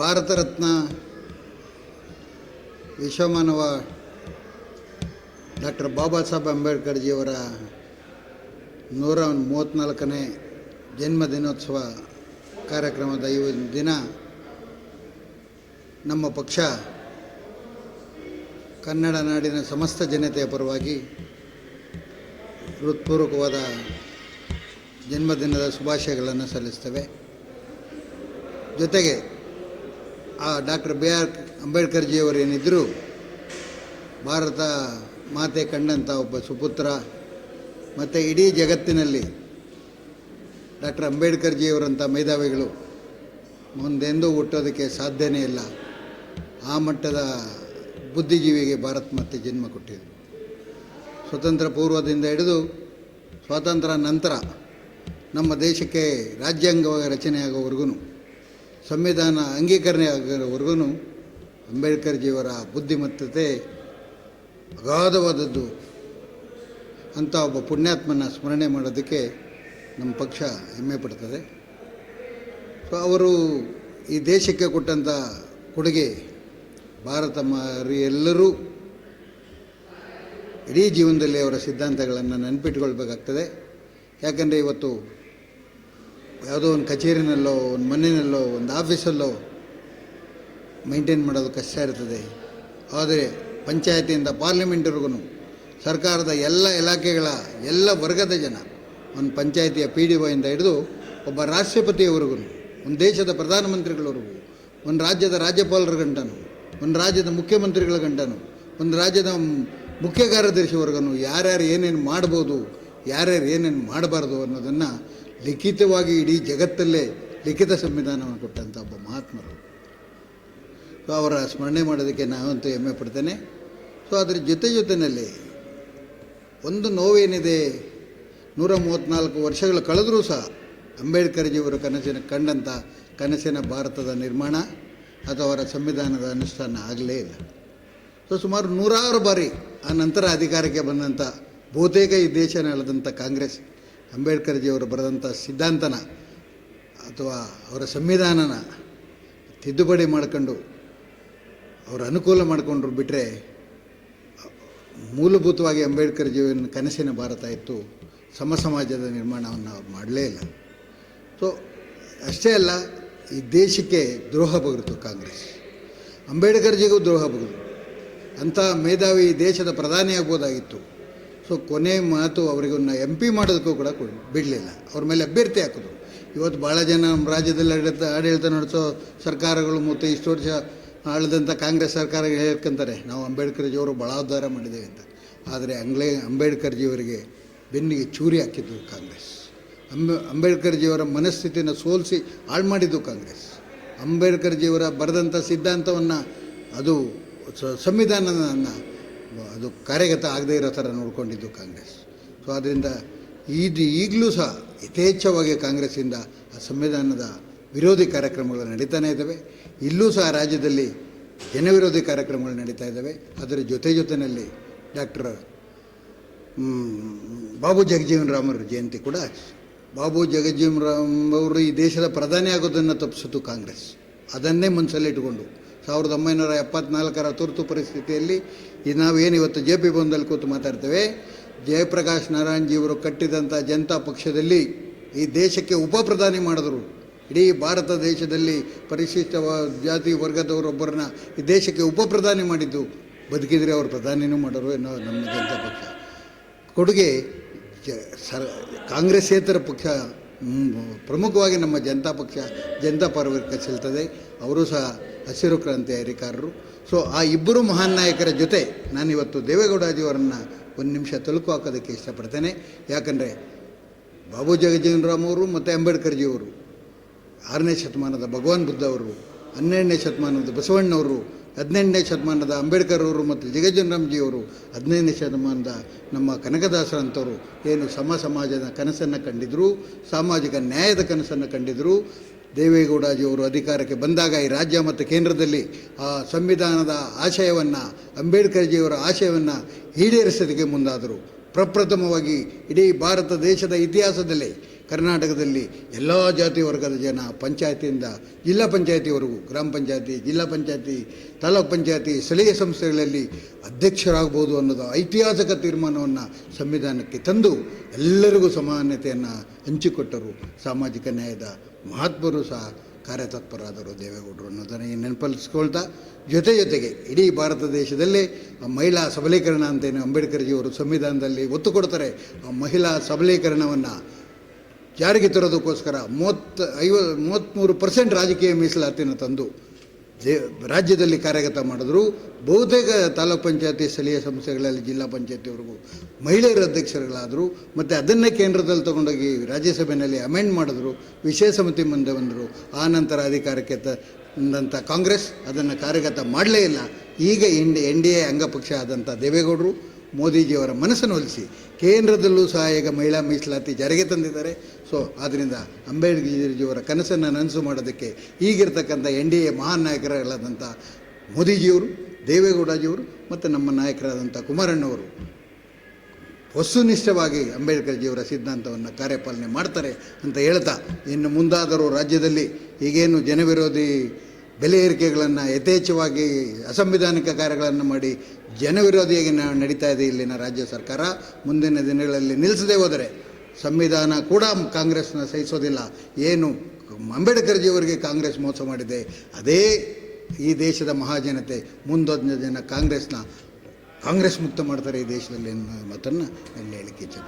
ಭಾರತ ರತ್ನ ವಿಶ್ವಮಾನವ ಡಾಕ್ಟರ್ ಬಾಬಾ ಸಾಹೇಬ್ ಅಂಬೇಡ್ಕರ್ಜಿಯವರ ನೂರ ಮೂವತ್ತ್ನಾಲ್ಕನೇ ಜನ್ಮ ದಿನೋತ್ಸವ ಕಾರ್ಯಕ್ರಮದ ಈ ದಿನ ನಮ್ಮ ಪಕ್ಷ ಕನ್ನಡ ನಾಡಿನ ಸಮಸ್ತ ಜನತೆಯ ಪರವಾಗಿ ಹೃತ್ಪೂರ್ವಕವಾದ ಜನ್ಮದಿನದ ಶುಭಾಶಯಗಳನ್ನು ಸಲ್ಲಿಸ್ತೇವೆ. ಜೊತೆಗೆ ಆ ಡಾಕ್ಟರ್ ಬಿ ಆರ್ ಅಂಬೇಡ್ಕರ್ಜಿಯವರು ಏನಿದ್ದರು ಭಾರತ ಮಾತೆ ಕಂಡಂಥ ಒಬ್ಬ ಸುಪುತ್ರ, ಮತ್ತು ಇಡೀ ಜಗತ್ತಿನಲ್ಲಿ ಡಾಕ್ಟರ್ ಅಂಬೇಡ್ಕರ್ಜಿಯವರಂಥ ಮೇಧಾವಿಗಳು ಮುಂದೆಂದೂ ಹುಟ್ಟೋದಕ್ಕೆ ಸಾಧ್ಯನೇ ಇಲ್ಲ. ಆ ಮಟ್ಟದ ಬುದ್ಧಿಜೀವಿಗೆ ಭಾರತ ಮತ್ತೆ ಜನ್ಮ ಕೊಟ್ಟಿದ್ರು ಸ್ವತಂತ್ರ ಪೂರ್ವದಿಂದ ಹಿಡಿದು ಸ್ವಾತಂತ್ರ್ಯ ನಂತರ ನಮ್ಮ ದೇಶಕ್ಕೆ ರಾಜ್ಯಾಂಗ ರಚನೆಯಾಗೋವರೆಗೂ ಸಂವಿಧಾನ ಅಂಗೀಕರಣೆ ಆಗೋವರೆಗೂ ಅಂಬೇಡ್ಕರ್ಜಿಯವರ ಬುದ್ಧಿಮತ್ತತೆ ಅಗಾಧವಾದದ್ದು. ಅಂತ ಒಬ್ಬ ಪುಣ್ಯಾತ್ಮನ ಸ್ಮರಣೆ ಮಾಡೋದಕ್ಕೆ ನಮ್ಮ ಪಕ್ಷ ಹೆಮ್ಮೆ ಪಡ್ತದೆ. ಸೊ ಅವರು ಈ ದೇಶಕ್ಕೆ ಕೊಟ್ಟಂಥ ಕೊಡುಗೆ ಭಾರತ ಮಾರಿ ಎಲ್ಲರೂ ಇಡೀ ಜೀವನದಲ್ಲಿ ಅವರ ಸಿದ್ಧಾಂತಗಳನ್ನು ನೆನಪಿಟ್ಕೊಳ್ಬೇಕಾಗ್ತದೆ. ಯಾಕಂದರೆ ಇವತ್ತು ಯಾವುದೋ ಒಂದು ಕಚೇರಿನಲ್ಲೋ, ಒಂದು ಮನೆಯಲ್ಲೋ ಒಂದು ಆಫೀಸಲ್ಲೋ ಮೈಂಟೈನ್ ಮಾಡೋದು ಕಷ್ಟ ಇರ್ತದೆ. ಆದರೆ ಪಂಚಾಯತಿಯಿಂದ ಪಾರ್ಲಿಮೆಂಟ್ವರೆಗೂ ಸರ್ಕಾರದ ಎಲ್ಲ ಇಲಾಖೆಗಳ ಎಲ್ಲ ವರ್ಗದ ಜನ ಒಂದು ಪಂಚಾಯತಿಯ ಪಿ ಡಿ ಒಯಿಂದ ಹಿಡಿದು ಒಬ್ಬ ರಾಷ್ಟ್ರಪತಿಯವರೆಗೂ ಒಂದು ದೇಶದ ಪ್ರಧಾನಮಂತ್ರಿಗಳವರೆಗೂ, ಒಂದು ರಾಜ್ಯದ ರಾಜ್ಯಪಾಲರ ಗಂಟನು, ಒಂದು ರಾಜ್ಯದ ಮುಖ್ಯಮಂತ್ರಿಗಳ ಗಂಟನು, ಒಂದು ರಾಜ್ಯದ ಮುಖ್ಯ ಕಾರ್ಯದರ್ಶಿವರ್ಗನು ಯಾರ್ಯಾರು ಏನೇನು ಮಾಡ್ಬೋದು, ಯಾರ್ಯಾರು ಏನೇನು ಮಾಡಬಾರ್ದು ಅನ್ನೋದನ್ನು ಲಿಖಿತವಾಗಿ ಇಡೀ ಜಗತ್ತಲ್ಲೇ ಲಿಖಿತ ಸಂವಿಧಾನವನ್ನು ಕೊಟ್ಟಂಥ ಒಬ್ಬ ಮಹಾತ್ಮರು. ಸೊ ಅವರ ಸ್ಮರಣೆ ಮಾಡೋದಕ್ಕೆ ನಾವಂತೂ ಹೆಮ್ಮೆ ಪಡ್ತೇನೆ. ಸೊ ಅದರ ಜೊತೆ ಜೊತೆಯಲ್ಲಿ ಒಂದು ನೋವೇನಿದೆ, ನೂರ ಮೂವತ್ತ್ನಾಲ್ಕು ವರ್ಷಗಳು ಕಳೆದರೂ ಸಹ ಅಂಬೇಡ್ಕರ್ಜಿಯವರು ಕನಸಿನ ಕಂಡಂಥ ಕನಸಿನ ಭಾರತದ ನಿರ್ಮಾಣ ಅಥವಾ ಅವರ ಸಂವಿಧಾನದ ಅನುಷ್ಠಾನ ಆಗಲೇ ಇಲ್ಲ. ಸೊ ಸುಮಾರು ನೂರಾರು ಬಾರಿ ಆ ನಂತರ ಅಧಿಕಾರಕ್ಕೆ ಬಂದಂಥ ಬಹುತೇಕ ಈ ದೇಶ ನೆಲದಂಥ ಕಾಂಗ್ರೆಸ್ ಅಂಬೇಡ್ಕರ್ಜಿಯವರು ಬರೆದಂಥ ಸಿದ್ಧಾಂತನ ಅಥವಾ ಅವರ ಸಂವಿಧಾನನ ತಿದ್ದುಪಡಿ ಮಾಡಿಕೊಂಡು ಅವರ ಅನುಕೂಲ ಮಾಡಿಕೊಂಡ್ರು ಬಿಟ್ಟರೆ ಮೂಲಭೂತವಾಗಿ ಅಂಬೇಡ್ಕರ್ ಜೀವನ ಕನಸಿನ ಭಾರತ ಇತ್ತು. ಸಮ ಸಮಾಜದ ನಿರ್ಮಾಣವನ್ನು ಅವ್ರು ಮಾಡಲೇ ಇಲ್ಲ. ಸೊ ಅಷ್ಟೇ ಅಲ್ಲ, ಈ ದೇಶಕ್ಕೆ ದ್ರೋಹ ಬಗೆತು ಕಾಂಗ್ರೆಸ್. ಅಂಬೇಡ್ಕರ್ಜಿಗೂ ದ್ರೋಹ ಬಗೆದು ಅಂಥ ಮೇಧಾವಿ ದೇಶದ ಪ್ರಧಾನಿ ಆಗ್ಬೋದಾಗಿತ್ತು ಸೊ ಕೊನೆ ಮಾತು ಅವರಿಗನ್ನ ಎಂ ಪಿ ಮಾಡೋದಕ್ಕೂ ಕೂಡ ಬಿಡಲಿಲ್ಲ. ಅವ್ರ ಮೇಲೆ ಅಭ್ಯರ್ಥಿ ಹಾಕಿದ್ರು ಇವತ್ತು ಭಾಳ ಜನ ನಮ್ಮ ರಾಜ್ಯದಲ್ಲಿ ಆಡಳಿತ ಆಡಳಿತ ನಡೆಸೋ ಸರ್ಕಾರಗಳು ಮತ್ತು ಇಷ್ಟು ವರ್ಷ ಆಳಿದಂಥ ಕಾಂಗ್ರೆಸ್ ಸರ್ಕಾರ ಹೇಳ್ಕೊಂತಾರೆ, ನಾವು ಅಂಬೇಡ್ಕರ್ಜಿಯವರು ಭಾಳ ಉದ್ಧಾರ ಮಾಡಿದ್ದೇವೆ ಅಂತ. ಆದರೆ ಅಂಗ್ಲೇ ಅಂಬೇಡ್ಕರ್ಜಿಯವರಿಗೆ ಬೆನ್ನಿಗೆ ಚೂರಿ ಹಾಕಿದ್ದು ಕಾಂಗ್ರೆಸ್. ಅಂಬೆ ಅಂಬೇಡ್ಕರ್ಜಿಯವರ ಮನಸ್ಥಿತಿಯನ್ನು ಸೋಲಿಸಿ ಹಾಳು ಮಾಡಿದ್ದು ಕಾಂಗ್ರೆಸ್. ಅಂಬೇಡ್ಕರ್ಜಿಯವರ ಬರೆದಂಥ ಸಿದ್ಧಾಂತವನ್ನು ಅದು ಸಂವಿಧಾನವನ್ನು ಅದು ಕಾರ್ಯಗತ ಆಗದೇ ಇರೋ ಥರ ನೋಡಿಕೊಂಡಿದ್ದು ಕಾಂಗ್ರೆಸ್. ಸೊ ಆದ್ದರಿಂದ ಇದು ಈಗಲೂ ಸಹ ಯಥೇಚ್ಛವಾಗಿ ಕಾಂಗ್ರೆಸ್ಸಿಂದ ಆ ಸಂವಿಧಾನದ ವಿರೋಧಿ ಕಾರ್ಯಕ್ರಮಗಳು ನಡೀತಾನೆ ಇದ್ದಾವೆ. ಇಲ್ಲೂ ಸಹ ರಾಜ್ಯದಲ್ಲಿ ಜನವಿರೋಧಿ ಕಾರ್ಯಕ್ರಮಗಳು ನಡೀತಾ ಇದ್ದಾವೆ. ಅದರ ಜೊತೆ ಜೊತೆಯಲ್ಲಿ ಡಾಕ್ಟರ್ ಬಾಬು ಜಗಜೀವನ್ ರಾಮರ ಜಯಂತಿ ಕೂಡ ಬಾಬು ಜಗಜೀವನ್ ರಾಮ್ ಅವರು ಈ ದೇಶದ ಪ್ರಧಾನಿ ಆಗೋದನ್ನು ತಪ್ಪಿಸಿತು ಕಾಂಗ್ರೆಸ್. ಅದನ್ನೇ ಮನಸ್ಸಲ್ಲಿಟ್ಟುಕೊಂಡು ಸಾವಿರದ ಒಂಬೈನೂರ ಎಪ್ಪತ್ನಾಲ್ಕರ ತುರ್ತು ಪರಿಸ್ಥಿತಿಯಲ್ಲಿ ಈ ನಾವೇನು ಇವತ್ತು ಜೆ ಪಿ ಭವನದಲ್ಲಿ ಕೂತು ಮಾತಾಡ್ತೇವೆ. ಜಯಪ್ರಕಾಶ್ ನಾರಾಯಣ್ಜಿಯವರು ಕಟ್ಟಿದಂಥ ಜನತಾ ಪಕ್ಷದಲ್ಲಿ ಈ ದೇಶಕ್ಕೆ ಉಪ ಪ್ರಧಾನಿ ಮಾಡಿದ್ರು. ಇಡೀ ಭಾರತ ದೇಶದಲ್ಲಿ ಪರಿಶಿಷ್ಟ ಜಾತಿ ವರ್ಗದವರೊಬ್ಬರನ್ನ ಈ ದೇಶಕ್ಕೆ ಉಪ ಪ್ರಧಾನಿ ಮಾಡಿದ್ದು. ಬದುಕಿದರೆ ಅವರು ಪ್ರಧಾನಿನೂ ಮಾಡೋರು ಎನ್ನುವ ನಮ್ಮ ಜನತಾ ಪಕ್ಷ. ಕೊಡುಗೆ ಜ- ಸರ್ ಕಾಂಗ್ರೆಸ್ಸೇತರ ಪಕ್ಷ ಪ್ರಮುಖವಾಗಿ ನಮ್ಮ ಜನತಾ ಪಕ್ಷ, ಜನತಾ ಪರವಾಗಿ ಚೆಲ್ತದೆ ಅವರು ಸಹ ಹಸಿರು ಕ್ರಾಂತಿ ಅಧಿಕಾರರು ಸೊ ಆ ಇಬ್ಬರು ಮಹಾನ್ ನಾಯಕರ ಜೊತೆ ನಾನಿವತ್ತು ದೇವೇಗೌಡಾಜಿಯವರನ್ನು ಒಂದು ನಿಮಿಷ ತಲುಕು ಹಾಕೋದಕ್ಕೆ ಇಷ್ಟಪಡ್ತೇನೆ. ಯಾಕಂದರೆ ಬಾಬು ಜಗಜೀವನ್ ರಾಮ್ ಅವರು ಮತ್ತು ಅಂಬೇಡ್ಕರ್ಜಿಯವರು, ಆರನೇ ಶತಮಾನದ ಭಗವಾನ್ ಬುದ್ಧ ಅವರು ಹನ್ನೆರಡನೇ ಶತಮಾನದ ಬಸವಣ್ಣವರು ಹದಿನೆಂಟನೇ ಶತಮಾನದ ಅಂಬೇಡ್ಕರ್ ಅವರು ಮತ್ತು ಜಗಜ್ಜನರಾಮ್ಜಿಯವರು ಹದಿನೈದನೇ ಶತಮಾನದ ನಮ್ಮ ಕನಕದಾಸರಂಥವರು ಏನು ಸಮ ಸಮಾಜದ ಕನಸನ್ನು ಕಂಡಿದ್ದರು ಸಾಮಾಜಿಕ ನ್ಯಾಯದ ಕನಸನ್ನು ಕಂಡಿದ್ದರು ದೇವೇಗೌಡಜಿಯವರು ಅಧಿಕಾರಕ್ಕೆ ಬಂದಾಗ ಈ ರಾಜ್ಯ ಮತ್ತು ಕೇಂದ್ರದಲ್ಲಿ ಆ ಸಂವಿಧಾನದ ಆಶಯವನ್ನು, ಅಂಬೇಡ್ಕರ್ಜಿಯವರ ಆಶಯವನ್ನು ಈಡೇರಿಸೋದಕ್ಕೆ ಮುಂದಾದರು. ಪ್ರಪ್ರಥಮವಾಗಿ ಇಡೀ ಭಾರತ ದೇಶದ ಇತಿಹಾಸದಲ್ಲಿ ಕರ್ನಾಟಕದಲ್ಲಿ ಎಲ್ಲ ಜಾತಿ ವರ್ಗದ ಜನ ಪಂಚಾಯತಿಯಿಂದ ಜಿಲ್ಲಾ ಪಂಚಾಯತಿವರೆಗೂ, ಗ್ರಾಮ ಪಂಚಾಯತಿ, ಜಿಲ್ಲಾ ಪಂಚಾಯತಿ, ತಾಲೂಕ್ ಪಂಚಾಯತಿ, ಸ್ಥಳೀಯ ಸಂಸ್ಥೆಗಳಲ್ಲಿ ಅಧ್ಯಕ್ಷರಾಗ್ಬೋದು ಅನ್ನೋದು ಐತಿಹಾಸಿಕ ತೀರ್ಮಾನವನ್ನು ಸಂವಿಧಾನಕ್ಕೆ ತಂದು ಎಲ್ಲರಿಗೂ ಸಮಾನತೆಯನ್ನು ಹಂಚಿಕೊಟ್ಟರು ಸಾಮಾಜಿಕ ನ್ಯಾಯದ ಮಹಾತ್ಮರು ಸಹ ಕಾರ್ಯತತ್ಪರಾದರು ದೇವೇಗೌಡರು ಅನ್ನೋದನ್ನು ನೆನಪಲ್ಲಿಸ್ಕೊಳ್ತಾ, ಜೊತೆ ಜೊತೆಗೆ ಇಡೀ ಭಾರತ ದೇಶದಲ್ಲೇ ಮಹಿಳಾ ಸಬಲೀಕರಣ ಅಂತೇನು ಅಂಬೇಡ್ಕರ್ಜಿಯವರು ಸಂವಿಧಾನದಲ್ಲಿ ಒತ್ತು ಕೊಡ್ತಾರೆ, ಆ ಮಹಿಳಾ ಸಬಲೀಕರಣವನ್ನು ಜಾರಿಗೆ ತರೋದಕ್ಕೋಸ್ಕರ ಮೂವತ್ತು, ಐವ ಮೂವತ್ತ್ಮೂರು ಪರ್ಸೆಂಟ್ ರಾಜಕೀಯ ಮೀಸಲಾತಿನ ತಂದು ದೇ, ರಾಜ್ಯದಲ್ಲಿ ಕಾರ್ಯಗತ ಮಾಡಿದ್ರು. ಬಹುತೇಕ ತಾಲೂಕ್ ಪಂಚಾಯತಿ, ಸ್ಥಳೀಯ ಸಂಸ್ಥೆಗಳಲ್ಲಿ ಜಿಲ್ಲಾ ಪಂಚಾಯತಿವರೆಗೂ ಮಹಿಳೆಯರ ಅಧ್ಯಕ್ಷರುಗಳಾದರು. ಮತ್ತು ಅದನ್ನೇ ಕೇಂದ್ರದಲ್ಲಿ ತಗೊಂಡೋಗಿ ರಾಜ್ಯಸಭೆಯಲ್ಲಿ ಅಮೆಂಡ್ ಮಾಡಿದ್ರು. ವಿಶೇಷ ಸಮಿತಿ ಮುಂದೆ ಬಂದರು. ಆ ನಂತರ ಅಧಿಕಾರಕ್ಕೆ ತಂದಂಥ ಕಾಂಗ್ರೆಸ್ ಅದನ್ನು ಕಾರ್ಯಗತ ಮಾಡಲೇ ಇಲ್ಲ. ಈಗ ಎನ್ ಎನ್ ಡಿ ಎ ಅಂಗಪಕ್ಷ ಆದಂಥ ದೇವೇಗೌಡರು ಮೋದಿಜಿಯವರ ಮನಸ್ಸನ್ನು ಒಲಿಸಿ ಕೇಂದ್ರದಲ್ಲೂ ಸಹ ಈಗ ಮಹಿಳಾ ಮೀಸಲಾತಿ ಜಾರಿಗೆ ತಂದಿದ್ದಾರೆ. ಸೊ ಆದ್ದರಿಂದ ಅಂಬೇಡ್ಕರ್ಜಿಯವರ ಕನಸನ್ನು ನನಸು ಮಾಡೋದಕ್ಕೆ ಈಗಿರ್ತಕ್ಕಂಥ ಎನ್ ಡಿ ಎ ಮಹಾನ್ ನಾಯಕರಾದಂಥ ಮೋದಿಜಿಯವರು ದೇವೇಗೌಡಜಿಯವರು ಮತ್ತು ನಮ್ಮ ನಾಯಕರಾದಂಥ ಕುಮಾರಣ್ಣವರು ವಸ್ತುನಿಷ್ಠವಾಗಿ ಅಂಬೇಡ್ಕರ್ಜಿಯವರ ಸಿದ್ಧಾಂತವನ್ನು ಕಾರ್ಯಪಾಲನೆ ಮಾಡ್ತಾರೆ ಅಂತ ಹೇಳ್ತಾ ಇನ್ನು ಮುಂದಾದರೂ ರಾಜ್ಯದಲ್ಲಿ ಈಗೇನು ಜನವಿರೋಧಿ ಬೆಲೆ ಏರಿಕೆಗಳನ್ನು ಯಥೇಚ್ಛವಾಗಿ ಅಸಂವಿಧಾನಿಕ ಕಾರ್ಯಗಳನ್ನು ಮಾಡಿ ಜನವಿರೋಧಿಯಾಗಿ ನಡೀತಾ ಇದೆ ಇಲ್ಲಿನ ರಾಜ್ಯ ಸರ್ಕಾರ ಮುಂದಿನ ದಿನಗಳಲ್ಲಿ ನಿಲ್ಲಿಸದೇ ಹೋದರೆ ಸಂವಿಧಾನ ಕೂಡ ಕಾಂಗ್ರೆಸ್ನ ಸಹಿಸೋದಿಲ್ಲ. ಏನು ಅಂಬೇಡ್ಕರ್ಜಿಯವರಿಗೆ ಕಾಂಗ್ರೆಸ್ ಮೋಸ ಮಾಡಿದೆ. ಅದೇ ಈ ದೇಶದ ಮಹಾಜನತೆ ಮುಂದೊಂದು ಜನ ಕಾಂಗ್ರೆಸ್ನ ಕಾಂಗ್ರೆಸ್ ಮುಕ್ತ ಮಾಡ್ತಾರೆ ಈ ದೇಶದಲ್ಲಿ ಅನ್ನೋ ಮಾತನ್ನು ಇಲ್ಲಿ ಹೇಳಿಕೆ ಇಚ್ಛೆ